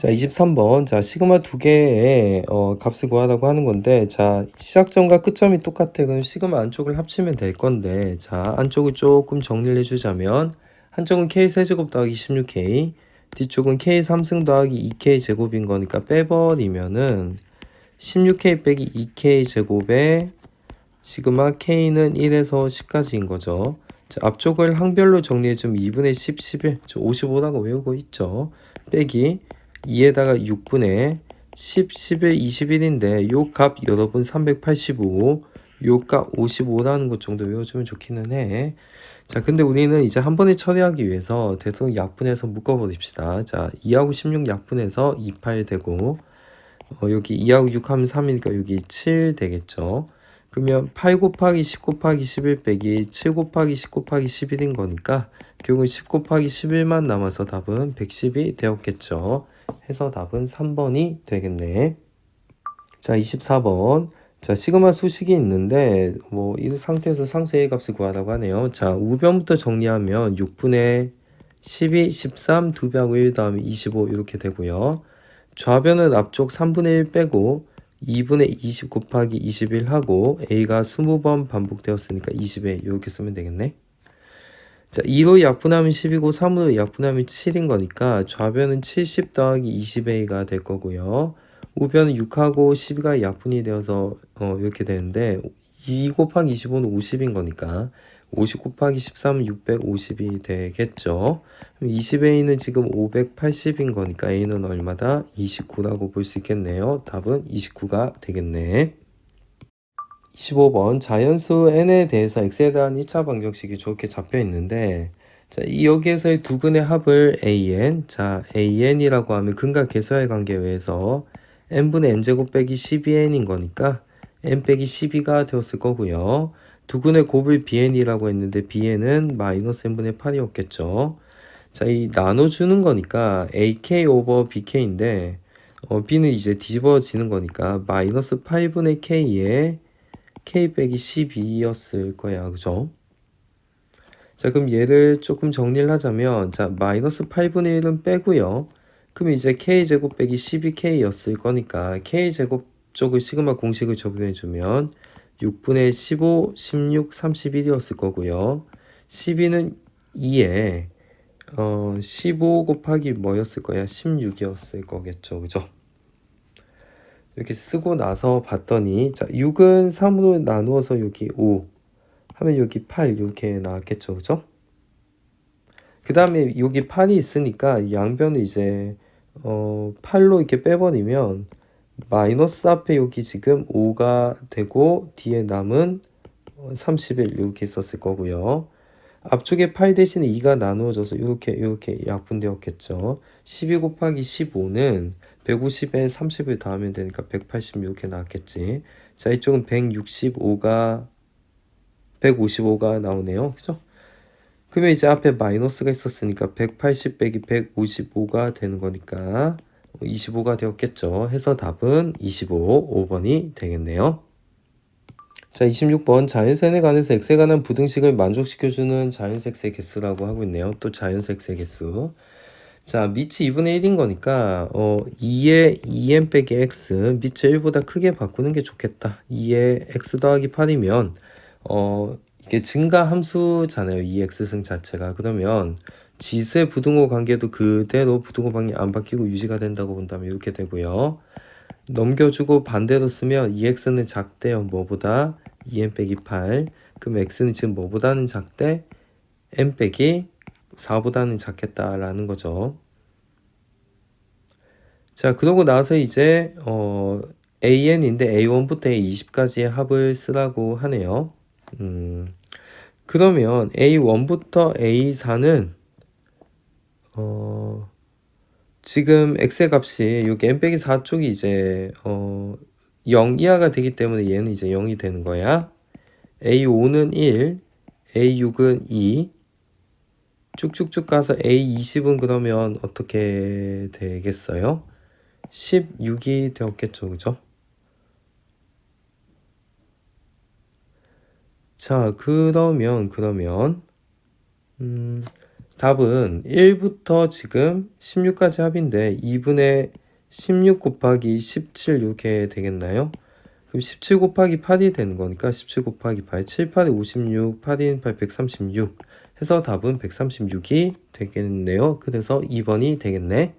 자, 23번. 자, 시그마 두 개의 어, 값을 구하라고 하는 건데, 자, 시작점과 끝점이 똑같아. 그럼 시그마 안쪽을 합치면 될 건데, 자, 안쪽을 조금 정리를 해주자면, 한쪽은 k 세제곱 더하기 16k, 뒤쪽은 k 3승 더하기 2k 제곱인 거니까 빼버리면은 16k 빼기 2k 제곱에 시그마 k는 1에서 10까지인 거죠. 자, 앞쪽을 항별로 정리해 주면 2분의 10, 11, 저 55라고 외우고 있죠. 빼기 2에다가 6분의 10, 11, 21인데 요 값 여러분 385, 요 값 55라는 것 정도 외워주면 좋기는 해. 자, 근데 우리는 이제 한 번에 처리하기 위해서 대통령 약분해서 묶어버립시다. 자, 2하고 16 약분해서 28 되고, 어, 여기 2하고 6 하면 3이니까 여기 7 되겠죠. 그러면 8 곱하기 10 곱하기 11 빼기 7 곱하기 10 곱하기 11인 거니까 결국은 10 곱하기 11만 남아서 답은 110이 되었겠죠. 해서 답은 3번이 되겠네. 자, 24번. 자, 시그마 수식이 있는데 뭐 이 상태에서 상수의 값을 구하라고 하네요. 자, 우변부터 정리하면 6분의 12, 13, 2배하고 1 다음에 25 이렇게 되고요. 좌변은 앞쪽 3분의 1 빼고 2분의 20 곱하기 21 하고 a가 20번 반복되었으니까 20에 이렇게 쓰면 되겠네. 자, 2로 약분하면 10이고 3으로 약분하면 7인 거니까 좌변은 70 더하기 20a가 될 거고요. 우변은 6하고 12가 약분이 되어서 어, 이렇게 되는데 2 곱하기 25는 50인 거니까 50 곱하기 13은 650이 되겠죠. 20a는 지금 580인 거니까 a는 얼마다? 29라고 볼 수 있겠네요. 답은 29가 되겠네. 25번 자연수 n에 대해서 x에 대한 2차 방정식이 저렇게 잡혀 있는데 자, 이 여기에서의 두 근의 합을 an 자 an이라고 하면 근과 계수의 관계에 의해서 n분의 n제곱 빼기 12n인 거니까 n 빼기 12가 되었을 거고요. 두 근의 곱을 bn이라고 했는데 bn은 마이너스 n분의 8이었겠죠. 자, 이 나눠주는 거니까 ak 오버 bk인데 어, b는 이제 뒤집어지는 거니까 마이너스 8분의 k에 k 빼기 12였을 거야. 그죠? 자, 그럼 얘를 조금 정리를 하자면 자, 마이너스 8분의 1은 빼고요. 그럼 이제 k제곱 빼기 12k였을 거니까 k제곱 쪽을 시그마 공식을 적용해 주면 6분의 15, 16, 31이었을 거고요. 12는 2에 어, 15 곱하기 뭐였을 거야? 16이었을 거겠죠. 그죠? 이렇게 쓰고 나서 봤더니 자 6은 3으로 나누어서 여기 5 하면 여기 8 이렇게 나왔겠죠 그죠? 그 다음에 여기 8이 있으니까 양변을 이제 어 8로 이렇게 빼버리면 마이너스 앞에 여기 지금 5가 되고 뒤에 남은 30일 이렇게 있었을 거고요. 앞쪽에 8 대신에 2가 나누어져서 이렇게 이렇게 약분되었겠죠. 12 곱하기 15는 150에 30을 더하면 되니까 186이 나왔겠지. 자, 이쪽은 165가 155가 나오네요. 그죠? 그러면 이제 앞에 마이너스가 있었으니까 180 빼기 155가 되는 거니까 25가 되었겠죠. 해서 답은 25, 5번이 되겠네요. 자, 26번 자연선에 관해서 x에 관한 부등식을 만족시켜주는 자연색의 개수라고 하고 있네요. 또 자연색의 개수. 자, 밑이 2분의 1인 거니까 어 2의 2n 빼기 x 밑을 1보다 크게 바꾸는 게 좋겠다. 2의 x 더하기 8이면 어 이게 증가 함수잖아요. 이 x승 자체가. 그러면 지수의 부등호 관계도 그대로 부등호 방이 안 바뀌고 유지가 된다고 본다면 이렇게 되고요. 넘겨주고 반대로 쓰면 2x는 작대요. 뭐보다 2n 빼기 8. 그럼 x는 지금 뭐보다는 작대 n 빼기 4보다는 작겠다라는 거죠. 자, 그러고 나서 이제 어, AN인데 A1부터 A20까지의 합을 쓰라고 하네요. 음, 그러면 A1부터 A4는 어, 지금 x의 값이 여기 n 빼기 4 쪽이 이제 어, 0 이하가 되기 때문에 얘는 이제 0이 되는 거야. A5는 1, A6은 2, 쭉쭉쭉 가서 A20은 그러면 어떻게 되겠어요? 16이 되었겠죠, 그죠? 자, 그러면, 그러면, 음, 답은 1부터 지금 16까지 합인데 2분의 16 곱하기 17 이렇게 되겠나요? 그럼 17 곱하기 8이 되는 거니까 17 곱하기 8, 7, 8에 56, 8인 8, 136 해서 답은 136이 되겠네요. 그래서 2번이 되겠네.